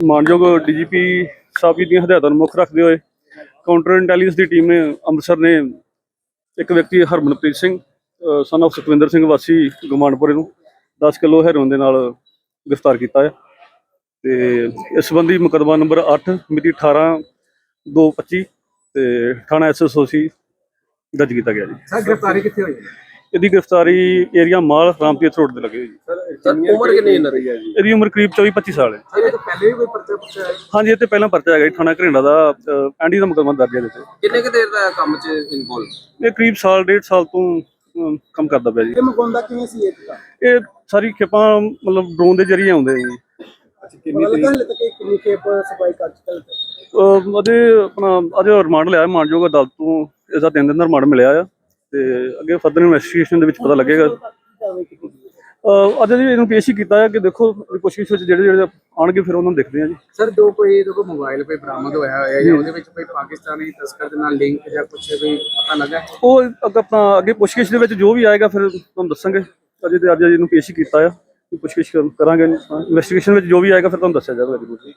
ਮਾਨਯੋਗ ਡੀਜੀਪੀ ਸਾਹਿਬ ਜੀ ਦੀਆਂ ਹਦਾਇਤਾਂ ਨੂੰ ਮੁੱਖ ਰੱਖਦੇ ਹੋਏ ਕਾਊਂਟਰ ਇੰਟੈਲੀਜੈਂਸ ਦੀ ਟੀਮ ਨੇ ਅੰਮ੍ਰਿਤਸਰ ਨੇ ਇੱਕ ਵਿਅਕਤੀ ਹਰਮਨਪ੍ਰੀਤ ਸਿੰਘ ਸਨ of ਸੁਖਵਿੰਦਰ ਸਿੰਘ ਵਾਸੀ ਗਮਾਨਪੁਰੇ ਨੂੰ 10 ਕਿਲੋ ਹੈਰੋਇਨ ਦੇ ਨਾਲ ਗ੍ਰਿਫਤਾਰ ਕੀਤਾ ਹੈ ਤੇ ਇਸ ਸੰਬੰਧੀ ਮੁਕੱਦਮਾ ਨੰਬਰ 8 ਮਿਤੀ 18 225 ਤੇ ਥਾਣਾ ਐਸਐਸਓਸੀ ਦਰਜ ਕੀਤਾ ਗਿਆ ਜੀ। ਸਰ, ਗ੍ਰਿਫਤਾਰੀ ਕਿੱਥੇ ਹੋਈ ਇਹਦੀ ਗ੍ਰਿਫਤਾਰੀ ਏਰੀਆ ਮਾਲ ਰਾਮਤੀਰਥ ਰੋਡ ਤੇ ਲੱਗੇ ਜੀ। ਸਰ ਉਮਰ ਕਿੰਨੀ ਇਹਨਾਂ ਦੀ? ਹੈ ਜੀ? ਇਹਦੀ ਉਮਰ ਕਰੀਬ 24 25 ਸਾਲ ਹੈ। ਸਰ ਇਹ ਤੋਂ ਪਹਿਲੇ ਵੀ ਕੋਈ ਪਰਚਾ ਪੁੱਛਿਆ ਹੈ ਹਾਂਜੀ ਇਹ ਤੇ ਪਹਿਲਾਂ ਪਰਚਾ ਹੈਗਾ ਜੀ ਥਾਣਾ ਘਰਿੰਡਾ ਦਾ ਐਂਡੀ ਦਾ ਮੁਕੱਦਮਾ ਦਰਜ ਹੈ ਇਹਦੇ ਤੇ। ਕਿੰਨੇ ਕੁ ਦੇਰ ਦਾ ਕੰਮ 'ਚ ਇਨਵੋਲਵ ਇਹ ਕਰੀਬ ਸਾਲ ਡੇਢ ਸਾਲ ਤੋਂ ਕੰਮ ਕਰਦਾ ਪਿਆ ਜੀ। ਇਹ ਮਗਾਉਂਦਾ ਕਿਵੇਂ ਸੀ ਇਹ ਤਾਂ ਇਹ ਸਾਰੀ ਖੇਪਾਂ ਮਤਲਬ ਡਰੋਨ ਦੇ ਜ਼ਰੀਏ ਆਉਂਦੇ ਜੀ। ਅੱਛਾ ਕਿੰਨੀ ਤਰੀਕ? ਕਿੰਨੀ ਖੇਪ ਸਫ਼ਾਈ ਕਰ ਚੁੱਕਾ ਅਜੇ ਆਪਣਾ ਅਜੇ ਰਿਮਾਂਡ ਲਿਆ ਮਾਨਯੋਗ ਅਦਾਲਤ ਤੋਂ ਇਸ ਦਾ ਤਿੰਨ ਦਿਨ ਦਾ ਰਿਮਾਂਡ ਮਿਲਿਆ ਆ। ਤੇ ਅੱਗੇ ਫਰਦਰ ਇਨਵੈਸਟੀਗੇਸ਼ਨ ਦੇ ਵਿੱਚ ਪਤਾ ਲੱਗੇਗਾ। ਅਜੇ ਜੀ ਇਹਨੂੰ ਪੇਸ਼ ਹੀ ਕੀਤਾ ਹੈ ਕਿ ਦੇਖੋ ਪੁੱਛਗਿੱਛ ਵਿੱਚ ਜਿਹੜੇ ਜਿਹੜੇ ਆਣਗੇ ਫਿਰ ਉਹਨਾਂ ਨੂੰ ਦੇਖਦੇ ਆ ਜੀ। ਸਰ ਜੋ ਕੋਈ ਇਹਦੇ ਕੋਲ ਮੋਬਾਈਲ ਕੋਈ ਬਰਾਮਦ ਹੋਇਆ ਹੋਇਆ ਜਾਂ ਉਹਦੇ ਵਿੱਚ ਕੋਈ ਪਾਕਿਸਤਾਨੀ ਤਸਕਰ ਦੇ ਨਾਲ ਲਿੰਕ ਜਾਂ ਕੁਝ ਵੀ ਪਤਾ ਲੱਗਾ? ਉਹ ਅੱਗੇ ਆਪਣਾ ਅੱਗੇ ਪੁੱਛਗਿੱਛ ਦੇ ਵਿੱਚ ਜੋ ਵੀ ਆਏਗਾ ਫਿਰ ਤੁਹਾਨੂੰ ਦੱਸਾਂਗੇ। ਅਜੇ ਤੇ ਅੱਜ ਇਹਨੂੰ ਪੇਸ਼ ਹੀ ਕੀਤਾ ਆ। ਪੁੱਛਗਿੱਛ ਕਰਾਂਗੇ। ਇਨਵੈਸਟੀਗੇਸ਼ਨ ਵਿੱਚ ਜੋ ਵੀ ਆਏਗਾ ਫਿਰ ਤੁਹਾਨੂੰ ਦੱਸਿਆ ਜਾਵੇਗਾ ਜੀ।